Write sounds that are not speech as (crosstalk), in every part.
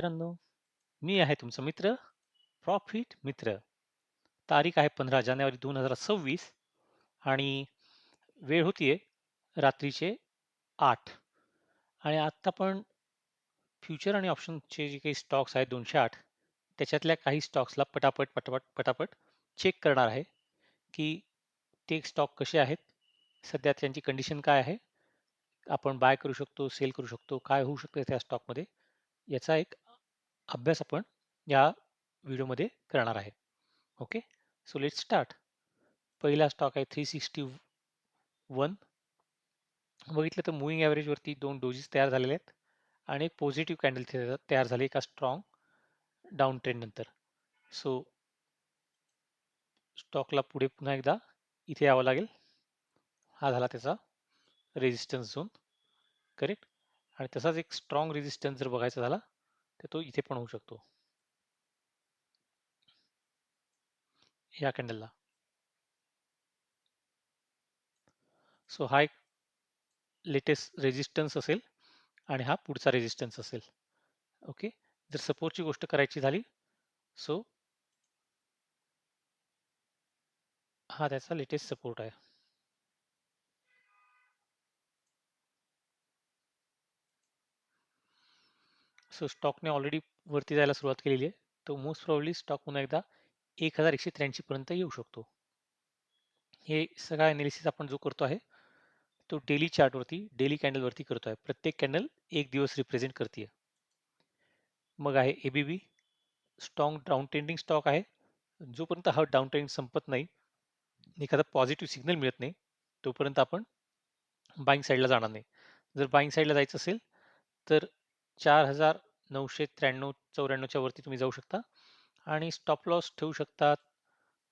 मित्रांनो, मी आहे तुमचा मित्र प्रॉफिट मित्र. तारीख आहे 15 जानेवारी 2026 आणि वेळ होतीये रात्रीचे आठ आणि आत्ता पण फ्युचर आणि ऑप्शनचे जे काही स्टॉक्स आहेत 208 त्याच्यातल्या काही स्टॉक्सला पटापट, पटापट, पटापट चेक करणार आहे, की ते स्टॉक कसे आहेत, सध्या त्यांची कंडिशन काय आहे, आपण बाय करू शकतो, सेल करू शकतो, काय होऊ शकतं त्या स्टॉकमध्ये याचा एक अभ्यास आपण या व्हिडिओमध्ये करणार आहे. ओके. So let start. पहिला स्टॉक आहे 361 बघितलं तर मुविंग ॲव्हरेजवरती दोन डोजेस तयार झालेले आहेत आणि एक पॉझिटिव्ह कॅन्डल तयार झाली एका स्ट्रॉंग डाऊन ट्रेंड नंतर. सो स्टॉकला पुढे पुन्हा एकदा इथे यावं लागेल. हा झाला त्याचा रेझिस्टन्स झोन. करेक्ट. आणि तसाच एक स्ट्रॉंग रेझिस्टन्स जर बघायचा झाला, तर तो इथे पण होऊ शकतो. या कॅन्डलला. सो हा एक लेटेस्ट रेजिस्टन्स असेल आणि हा पुढचा रेजिस्टन्स असेल. ओके. जर सपोर्टची गोष्ट करायची झाली, सो हा त्याचा लेटेस्ट सपोर्ट आहे. सो स्टॉकने ऑलरेडी वरती जायला सुरुवात केलेली आहे. तो मोस्ट प्रॉब्ली स्टॉक पुन्हा एकदा 1183 पर्यंत येऊ शकतो. हे सगळा ॲनालिसिस आपण जो करतो आहे, तो डेली चार्टवरती, डेली कॅन्डलवरती करतो आहे. प्रत्येक कॅन्डल एक दिवस रिप्रेझेंट करते मग आहे A B strong down trending stock आहे. जोपर्यंत हा डाउन ट्रेंड संपत नाही, एखादा पॉझिटिव्ह सिग्नल मिळत नाही, तोपर्यंत आपण बाईंग साईडला जाणार नाही. जर बाईंग साईडला जायचं असेल, तर चार हजार नऊशे त्र्याण्णव चौऱ्याण्णवच्या वरती तुम्ही जाऊ शकता आणि स्टॉप लॉस ठेवू शकता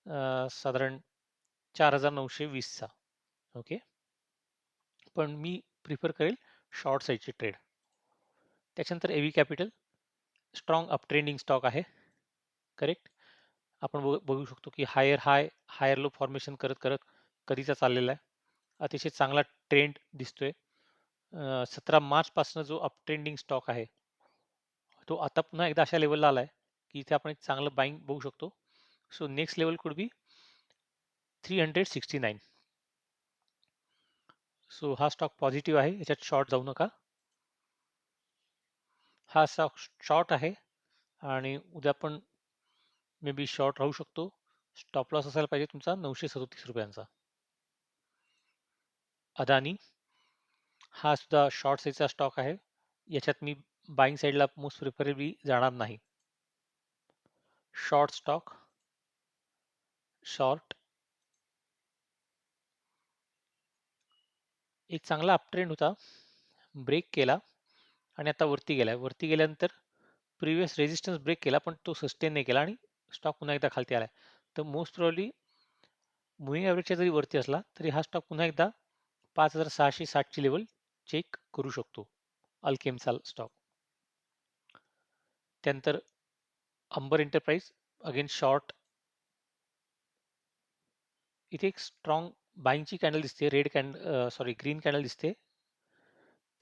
अ, साधारण 4920 चा. ओके. पण मी प्रिफर करेल शॉर्ट साईडची ट्रेड. त्याच्यानंतर AV capital strong up trending stock आहे. करेक्ट. आपण बघ बघू शकतो की higher high, higher low formation करत, करत कधीचा चाललेला आहे. अतिशय चांगला ट्रेंड दिसतोय. सतरा मार्चपासून जो अप ट्रेंडिंग स्टॉक आहे, तो आता पुन्हा एकदा अशा लेवलला आला आहे की इथे आपण एक चांगलं बाईंग बघू शकतो. So next level could be 369. So हा स्टॉक पॉझिटिव्ह आहे. याच्यात शॉर्ट जाऊ नका. हा स्टॉक शॉर्ट आहे आणि उद्या पण मे बी शॉर्ट राहू शकतो. स्टॉप लॉस असायला पाहिजे तुमचा ₹937 अदानी हा सुद्धा शॉर्ट साईडचा स्टॉक आहे. याच्यात मी बाईंग साईडला मोस्ट प्रिफरेबली जाणार नाही. शॉर्ट स्टॉक शॉर्ट एक चांगला अपट्रेंड होता. ब्रेक केला आणि आता वरती गेलाय. वरती गेल्यानंतर प्रिव्हियस रेझिस्टन्स ब्रेक केला, पण तो सस्टेन नाही केला आणि स्टॉक पुन्हा एकदा खालती आला तर मोस्ट प्रॉब्ली मुव्हिंग ॲव्हरेजच्या जरी वरती असला, तरी हा स्टॉक पुन्हा एकदा पाच हजार सहाशे साठची लेवल चेक करू शकतो. अल्केमचा स्टॉक. त्यानंतर अंबर एंटरप्राइज अगेन शॉर्ट इथे एक स्ट्रॉंग बाईंगची कॅन्डल दिसते. Red candle sorry green candle दिसते.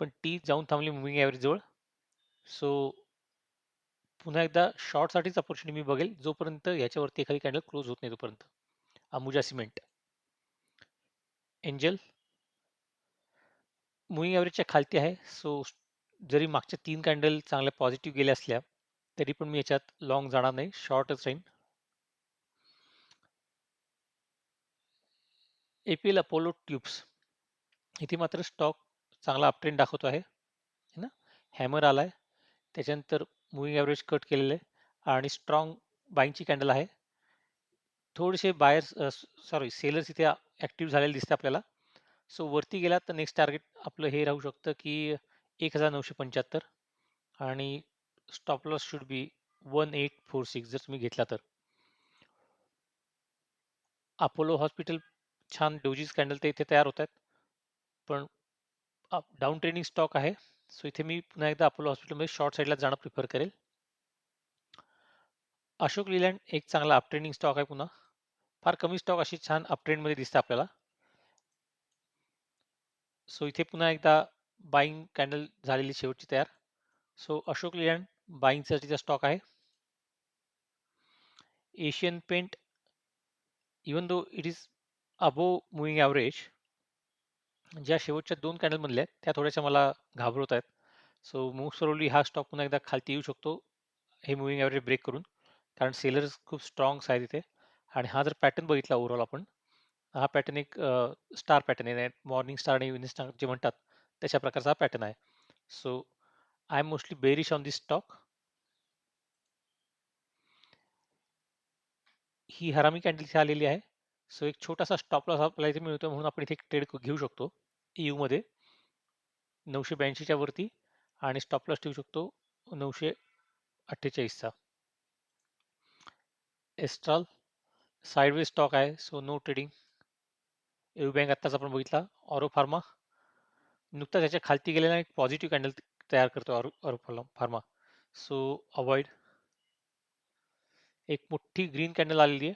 पण ती जाऊन थांबली मुव्हिंग ॲव्हरेजजवळ सो पुन्हा एकदा शॉर्टसाठीच अपॉर्च्युनिटी मी बघेल, जोपर्यंत याच्यावरती एखादी कॅन्डल क्लोज होत नाही तोपर्यंत. अंबुजा सिमेंट. एंजल मुव्हिंग ॲव्हरेजच्या खालती आहे. सो जरी मागच्या तीन कॅन्डल चांगल्या पॉझिटिव्ह गेल्या असल्या, तरी पण मी याच्यात लाँग जाणार नाही. शॉर्टच राहीन. APL Apollo tubes. इथे मात्र स्टॉक चांगला अपट्रेंड दाखवतो आहे. है ना. हॅमर आलाय. त्याच्यानंतर मूव्हिंग ॲव्हरेज कट केलेलं आहे आणि स्ट्रॉंग बाईंगची कॅन्डल आहे. थोडेसे बायर्स सॉरी सेलर्स इथे ॲक्टिव्ह झालेले दिसते आपल्याला. सो वरती गेलात तर नेक्स्ट टार्गेट आपलं हे राहू शकतं की 1975 आणि स्टॉप लॉस शुड बी 1846 जर तुम्ही घेतला तर. अपोलो हॉस्पिटल छान डोजीस कॅन्डल ते इथे तयार होत आहेत. पण डाऊन डाउन स्टॉक आहे. सो इथे मी पुन्हा एकदा अपोलो हॉस्पिटलमध्ये शॉर्ट साईडला जाणं प्रिफर करेल. अशोक लिलँड एक चांगला अपट्रेंडिंग स्टॉक आहे पुन्हा. फार कमी स्टॉक अशी छान अपट्रेंडमध्ये दिसतं दिसते आपल्याला. सो इथे पुन्हा एकदा बाईंग कॅन्डल झालेली शेवटची तयार. सो अशोक लिलँड बाईंगसाठीचा स्टॉक आहे. Asian paint even though it is above moving average ज्या शेवटच्या दोन कॅनलमधल्या आहेत त्या थोड्याशा मला घाबरवत आहेत. सो मोस्ट प्रोबली हा स्टॉक पुन्हा एकदा खालती येऊ शकतो हे मुव्हिंग ॲव्हरेज ब्रेक करून. कारण सेलर्स खूप स्ट्रॉंग्स आहेत तिथे आणि हा जर पॅटर्न बघितला ओव्हरऑल आपण हा पॅटर्न एक स्टार पॅटर्न आहे. मॉर्निंग स्टार आणि इव्हनिंग स्टार जे म्हणतात तशा प्रकारचा हा पॅटर्न आहे. So I mostly mostly bearish on stock. Stock he harami candle इथे आलेली आहे. सो एक छोटासा स्टॉप लॉस आपल्याला इथे मिळतो म्हणून आपण इथे ट्रेड घेऊ शकतो. यू मध्ये नऊशे ब्याऐंशीच्या वरती आणि स्टॉप लॉस ठेवू शकतो नऊशे अठ्ठेचाळीसचा. एस्ट्रॉल साईडवे स्टॉक आहे. So no trading AV bank आत्ताच आपण बघितला. ऑरो फार्मा नुकताच त्याच्या खालती गेलेला एक पॉझिटिव्ह कॅन्डल तयार करतो ऑरो फार्मा. So avoid. एक मोठी ग्रीन कॅन्डल आलेली आहे.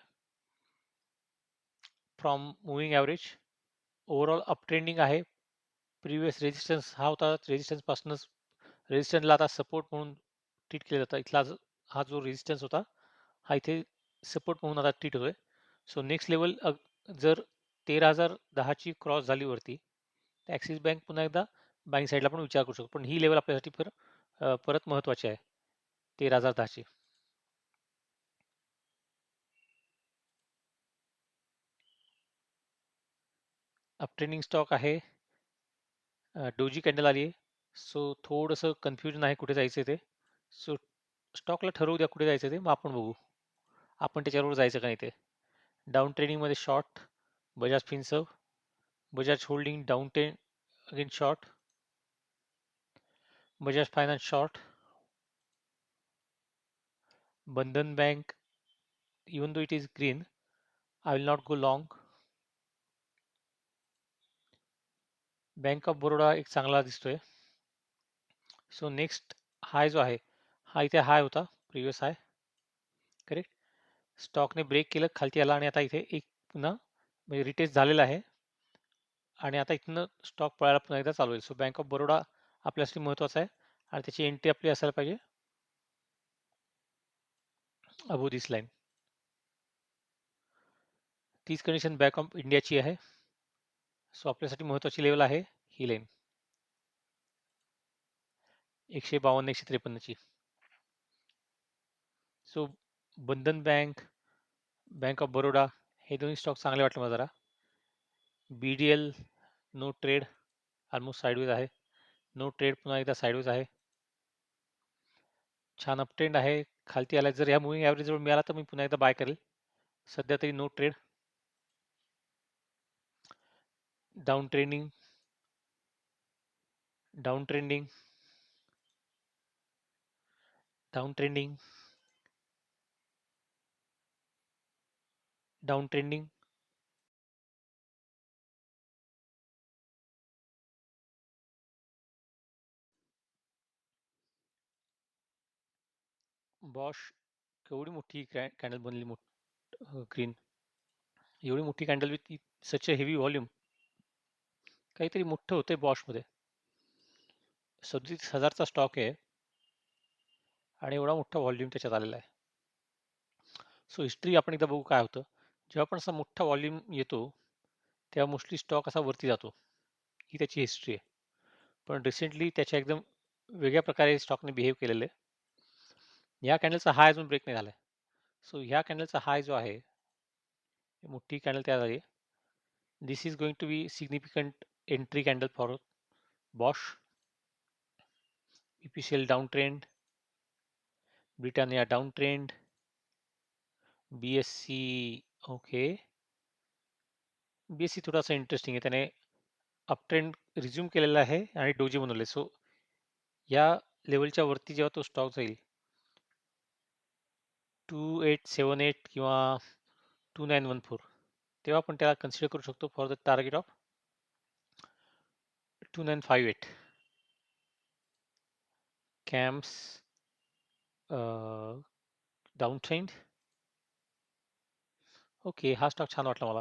From moving average. Overall uptrending आहे. प्रिव्हियस रेजिस्टन्स हा होता रेजिस्टन्सपासूनच रेजिस्टन्सला आता सपोर्ट म्हणून ट्रीट केलं जातं. इथला हा जो रेजिस्टन्स होता हा इथे सपोर्ट म्हणून आता ट्रीट होतोय. सो नेक्स्ट लेवल जर तेरा हजार दहाची क्रॉस झाली वरती तर ॲक्सिस बँक पुन्हा एकदा बँक साईडला पण विचार करू शकतो. पण ही लेवल आपल्यासाठी पर परत महत्त्वाची आहे. तेरा हजार दहाची अपट्रेनिंग स्टॉक आहे. डोजी कॅन्डल आली आहे. सो थोडंसं कन्फ्युजन आहे कुठे जायचं ते. सो स्टॉकला ठरवू द्या कुठे जायचं ते. मग आपण बघू. आपण त्याच्याबरोबर जायचं का नाही ते. डाऊन ट्रेडिंगमध्ये short Bajaj Finserv Bajaj holding down trend again short Bajaj finance short Bandhan bank even though it is green I will not go long. Bank of Baroda एक चांगला दिसतोय. सो नेक्स्ट हाय जो आहे हा इथे हाय होता previous high correct स्टॉकने break केलं खालती आला आणि आता इथे एक पुन्हा म्हणजे रिटेस्ट झालेला आहे. आणि आता इथनं स्टॉक पळायला पुन्हा एकदा चालू होईल. सो बँक ऑफ बरोडा आपल्यासाठी महत्त्वाचा आहे आणि त्याची एंट्री आपली असायला पाहिजे. अबो दिस लाईन तीच कंडिशन बँक ऑफ इंडियाची आहे. सो आपल्यासाठी महत्त्वाची लेवल आहे ही लाईन एकशे बावन्न एकशे त्रेपन्नची. So Bandhan bank bank of Baroda हे दोन्ही स्टॉक चांगले वाटले मला जरा. B D L no trade almost sideways आहे. नो ट्रेड पुन्हा एकदा साईडवेज आहे. छान अपट्रेंड आहे. खालती आला जर ह्या मुव्हिंग ॲव्हरेजवर मिळाला तर मी पुन्हा एकदा बाय करेल. सध्या तरी no trade down trending down trending down trending down trending Bosch केवढी मोठी कॅन्डल बनली मोठ ग्रीन एवढी मोठी candle with such a heavy volume काहीतरी मोठं होते बॉशमध्ये सदतीस हजारचा स्टॉक आहे. आणि एवढा मोठा व्हॉल्यूम त्याच्यात आलेला आहे. सो हिस्ट्री आपण एकदा बघू काय होतं. जेव्हा पण असा मोठा व्हॉल्यूम येतो तेव्हा मोस्टली स्टॉक असा वरती जातो. ही त्याची हिस्ट्री आहे. पण रिसेंटली त्याच्या एकदम वेगळ्या प्रकारे स्टॉकने बिहेव केलेलं आहे. ह्या कॅन्डलचा हाय अजून ब्रेक नाही झाला सो ह्या कॅन्डलचा हाय जो आहे मोठी कॅन्डल तयार झाली. This is going to be significant entry candle for Bosch B P C L down trend Britannia down trend B S C okay B S C थोडासा इंटरेस्टिंग आहे. त्याने अप ट्रेंड रिझ्यूम केलेला आहे आणि doji बनवले so या लेवलच्या वरती जेव्हा तो स्टॉक जाईल टू एट सेवन एट किंवा टू नाईन वन फोर तेव्हा आपण त्याला कन्सिडर करू शकतो for the target of two nine five eight CAMS down trend okay हा स्टॉक छान वाटला मला.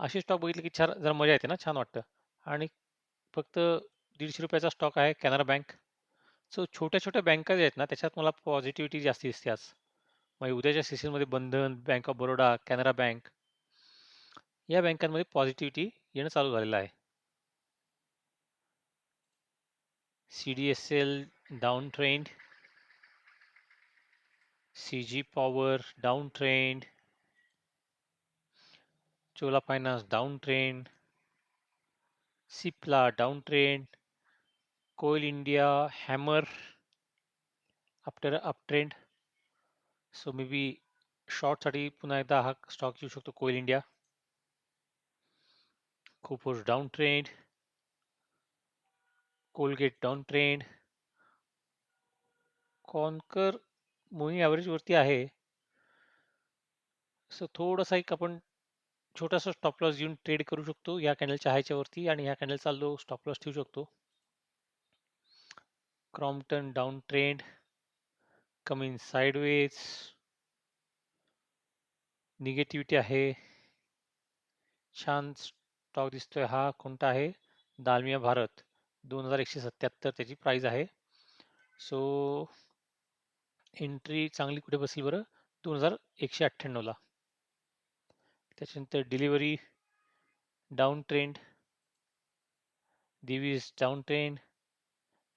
असे स्टॉक बघितले की छान जरा मजा येते ना छान वाटतं. आणि फक्त दीडशे रुपयाचा स्टॉक आहे कॅनरा बँक. सो छोट्या-छोट्या बँका ज्या आहेत ना, त्याच्यात मला पॉझिटिव्हिटी जास्ती दिसते आज. म्हणजे उद्याच्या सेशनमध्ये Bandhan, bank of Baroda, Canara bank या बँकांमध्ये पॉझिटिव्हिटी येणं चालू झालेलं आहे. C D S L down trend. C G power down trend. Chola finance down trend. Cipla down trend. Coal India hammer after up trend so may be शॉर्टसाठी पुन्हा एकदा हा stock येऊ शकतो coal India. Coforge down trend. Colgate down trend. Concor moving ॲव्हरेजवरती आहे. So थोडासा एक आपण छोटासा स्टॉप लॉस घेऊन ट्रेड करू शकतो या कॅनलच्या ह्याच्यावरती आणि ह्या कॅन्डलचा लो स्टॉप लॉस ठेवू शकतो. Crompton down trend. Coming sideways. Negativity आहे. छान स्टॉक दिसतोय हा कोणता आहे? दालमिया भारत. 2177 त्याची प्राइस आहे. सो एंट्री चांगली कुठे बसेल बरं? दोन हजार एकशे अठ्ठ्याण्णवला त्याच्यानंतर Delhivery down trend. Divis down trend.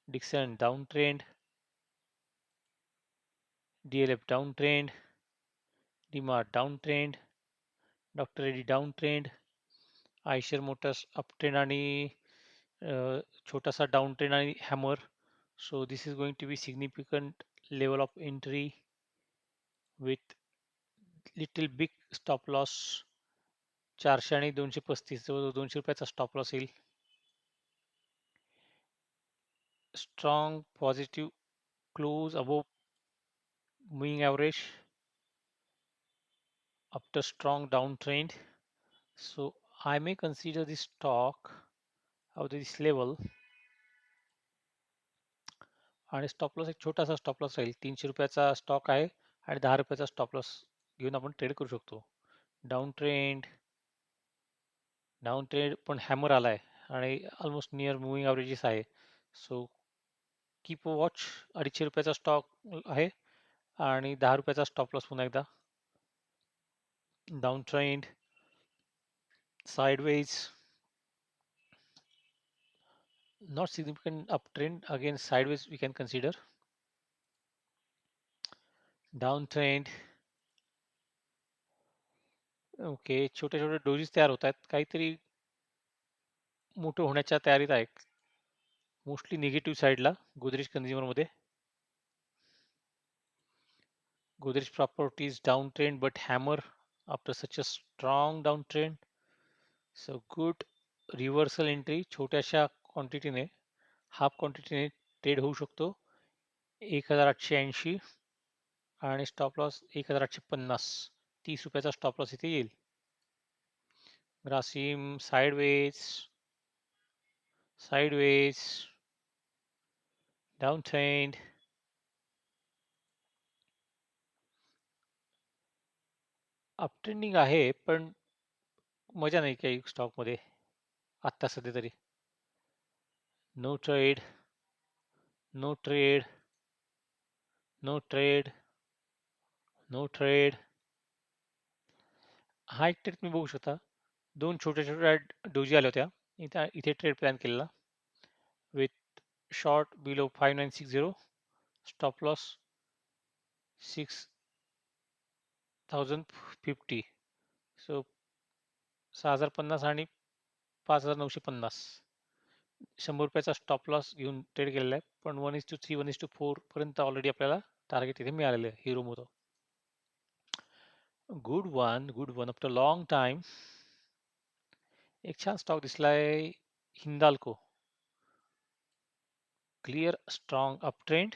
Dixon down trend. DLF down trend. DMart down trend. Doctor Reddy down trend. Eicher motors up trend आणि अ, छोटासा डाउन ट्रेंड आणि hammer. So this is going to be significant level of entry with little big stop loss 400 आणि 235 जवळ ₹200 चा stop loss येईल. Strong positive close above moving average after strong downtrend. So I may consider this stock of this level. आणि stop loss एक छोटासा stop loss राहील. तीनशे रुपयाचा स्टॉक आहे आणि दहा रुपयाचा स्टॉप लॉस घेऊन आपण ट्रेड करू शकतो. डाऊन ट्रेंड डाऊन ट्रेंड पण हॅमर आलाय आणि ऑलमोस्ट नियर मुव्हिंग ॲव्हरेजेस आहे. सो कीप वॉच अडीचशे रुपयाचा स्टॉक आहे. आणि दहा रुपयाचा स्टॉप लॉस पुन्हा एकदा. Down trend sideways. Not significant uptrend. Again sideways we can consider. Downtrend okay छोटे छोटे डोजेस तयार होत आहेत. काहीतरी मोठं होण्याच्या तयारीत आहे मोस्टली निगेटिव्ह साईडला Godrej कंझ्युमरमध्ये Godrej properties downtrend but but hammer after a strong downtrend. Down trend reversal entry reversal entry छोट्याशा क्वांटिटीने हाफ क्वांटिटीने ट्रेड होऊ शकतो. एक हजार आठशे ऐंशी आणि स्टॉप लॉस एक हजार आठशे पन्नास. तीस रुपयाचा स्टॉप लॉस इथे येईल. Grasim sideways sideways down trend uptrending आहे पण मजा नाही काही स्टॉकमध्ये आत्ता सध्या तरी. No trade no trade no trade no trade हा एक ट्रेड तुम्ही बघू शकता. दोन छोट्या छोट्या डोजी आल्या होत्या. इथे इथे ट्रेड प्लॅन केलेला. With short below five nine six zero stop loss six thousand fifty so सहा हजार पन्नास आणि पाच हजार नऊशे पन्नास. शंभर रुपयाचा स्टॉप लॉस घेऊन ट्रेड केलेला आहे. पण one is two three one is two four पर्यंत ऑलरेडी आपल्याला टार्गेट इथे मिळालेलं आहे. Hero moto good one good one after long time एक छान stock दिसलाय Hindalco. Clear strong up trend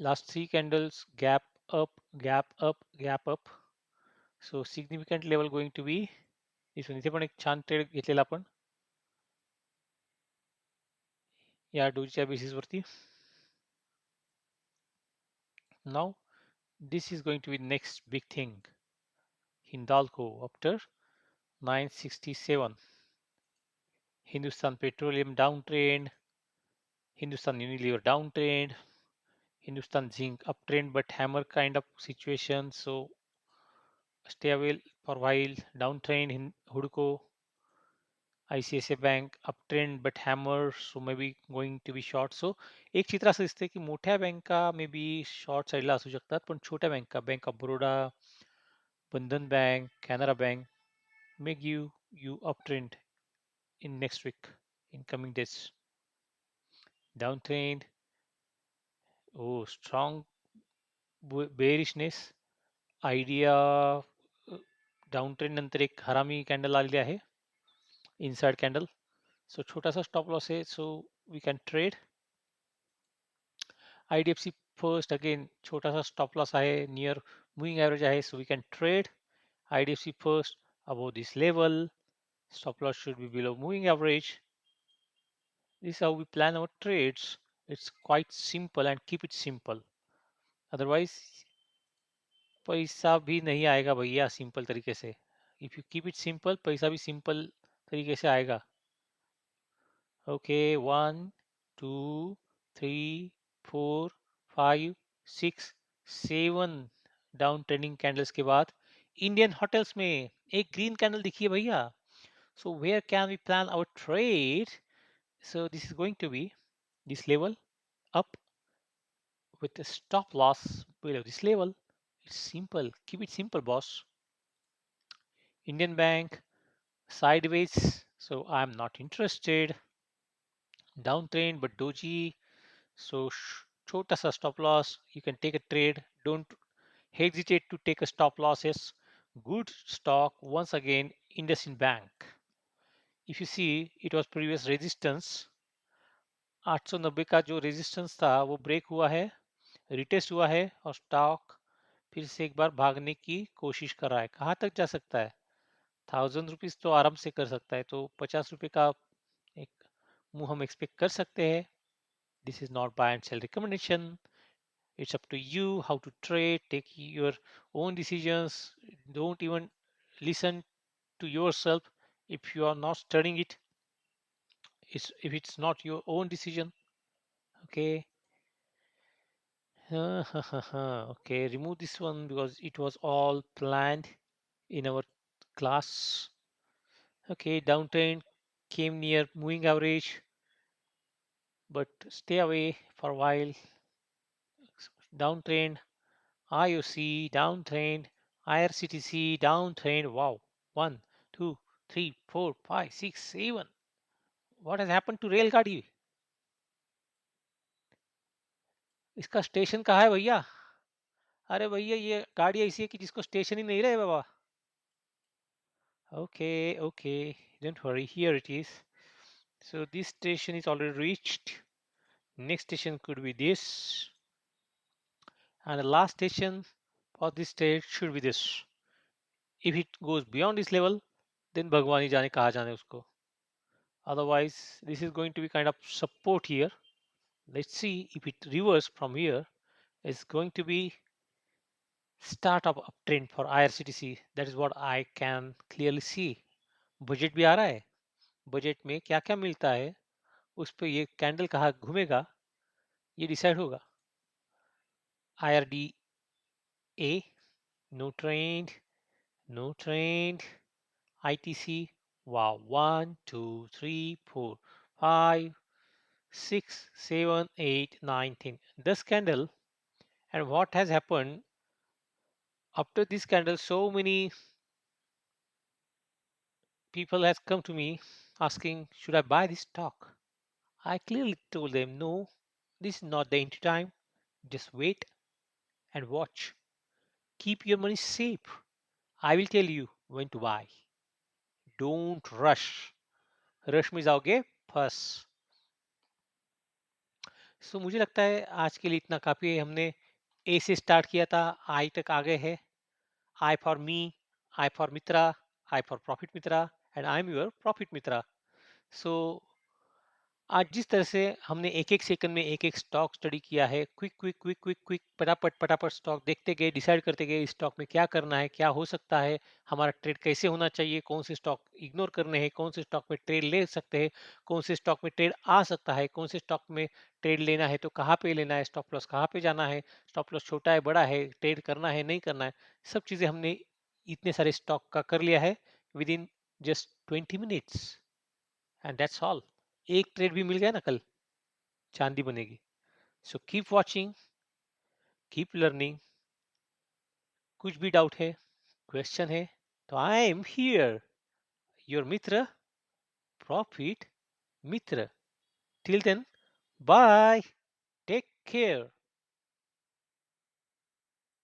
last three candles gap up gap up gap up so significant level going to be दिसून इथे पण एक छान ट्रेड घेतलेला आपण या डोजीच्या बेसिसवरती नाव this is going to be next big thing hindalco after 967 hindustan petroleum downtrend Hindustan Unilever downtrend, Hindustan Zinc uptrend but hammer kind of situation. So stay away for a while. Downtrend in Hudco, ICICI Bank uptrend but hammer, so maybe going to be short. So एक चित्र असं दिसतंय की मोठ्या बँका may be short साईडला असू शकतात पण छोट्या बँका bank of Baroda Bandhan bank Canara bank may give you uptrend in next week in coming days downtrend oh strong bu- bearishness. Idea downtrend uh, नंतर एक हरामी कॅन्डल आलेली आहे. इनसाइड कॅन्डल सो छोटासा स्टॉप लॉस आहे. So we can trade I D F C first again छोटासा stop loss आहे. Near moving average आहे. So we can trade I D F C first above this level stop loss should be below moving average. This is how we plan our trades. It's quite simple and keep it simple. Otherwise, पैसा भी नहीं आएगा भैया simple तरीके से। If you keep it simple पैसा भी simple तरीके से आएगा। Okay one two three four five six seven down trending candles के बाद इंडियन होटल्स में एक ग्रीन कैंडल दिखिए भैया। So, where can we plan our trade? So, this is going to be this level. Up with a stop loss below this level. It's simple. Keep it simple boss. Indian bank sideways. So i'm not interested. Downtrend but doji. So sh- chota sa stop loss. You can take a trade. Don't hesitate to take a stop losses. Good stock once again IndusInd Bank. If you see it was previous resistance 890 का जो resistance था, वो break हुआ है retest हुआ है और stock फिर से एक बार भागने की कोशिश कर रहा है। कहाँ तक जा सकता है? थाउज़ेंड रुपीज़ तो आराम से कर सकता है तो पचास रुपये का एक मुँह हम एक्सपेक्ट कर सकते हैं। This is not buy and sell recommendation it's up to you how to trade, take your own decisions. Don't even listen to yourself if you are not studying it. It's if it's not your own decision okay? (laughs) Okay remove this one because it was all planned in our class. Okay downtrend came near moving average but stay away for a while. Downtrend IOC downtrend IRCTC downtrend wow one two three four five six seven what has happened to रेलगाड़ी इसका station कहाँ है भैया अरे भैया ये गाड़ी ऐसी है कि जिसको स्टेशन ही नहीं रहे बाबा okay okay don't worry here it is so this station is already reached next station could be this and the last station for this stage should be this if it goes beyond this level then bhagwan hi जाने कहाँ जाने उसको otherwise this is going to be kind of support here let's see if it reverse from here it's going to be start of uptrend for IRCTC that is what I can clearly see budget भी आ रहा है budget में क्या क्या मिलता है उस पर ये कैंडल कहाँ घूमेगा ये डिसाइड होगा I R D A no trend no wow one two three four five six seven eight nine ten. This candle and what has happened after this candle so many people has come to me asking should i buy this stock? I clearly told them no this is not the entry time. Just wait and watch. Keep your money safe. I will tell you when to buy don't rush rush में जाओगे, फस। So मुझे लगता है आज के लिए इतना काफ़ी है। हमने ए से स्टार्ट किया था आई तक आ गए है। I for me I for Mitra I for profit Mitra and I am your profit Mitra. So आज जिस तरह से हमने एक-एक सेकंड में एक-एक स्टॉक स्टडी किया है, quick, quick, quick, quick, quick, फटाफट, फटाफट स्टॉक देखते गए, डिसाइड करते गए इस स्टॉक में क्या करना है, क्या हो सकता है, हमारा ट्रेड कैसे होना चाहिए, कौन से स्टॉक इग्नोर करने हैं, कौन से स्टॉक में ट्रेड ले सकते हैं, कौन से स्टॉक में ट्रेड आ सकता है, कौन से स्टॉक में ट्रेड लेना है तो कहाँ पे लेना है, स्टॉप लॉस कहाँ पे जाना है, स्टॉप लॉस छोटा है, बड़ा है, ट्रेड करना है, नहीं करना है, सब चीज़ें हमने इतने सारे स्टॉक का कर लिया है within just 20 minutes and that's all. एक ट्रेड भी मिल गया ना कल, चांदी बनेगी। So keep watching keep learning कुछ भी डाउट है क्वेश्चन है तो I am here your Mitra profit Mitra. Till then bye take care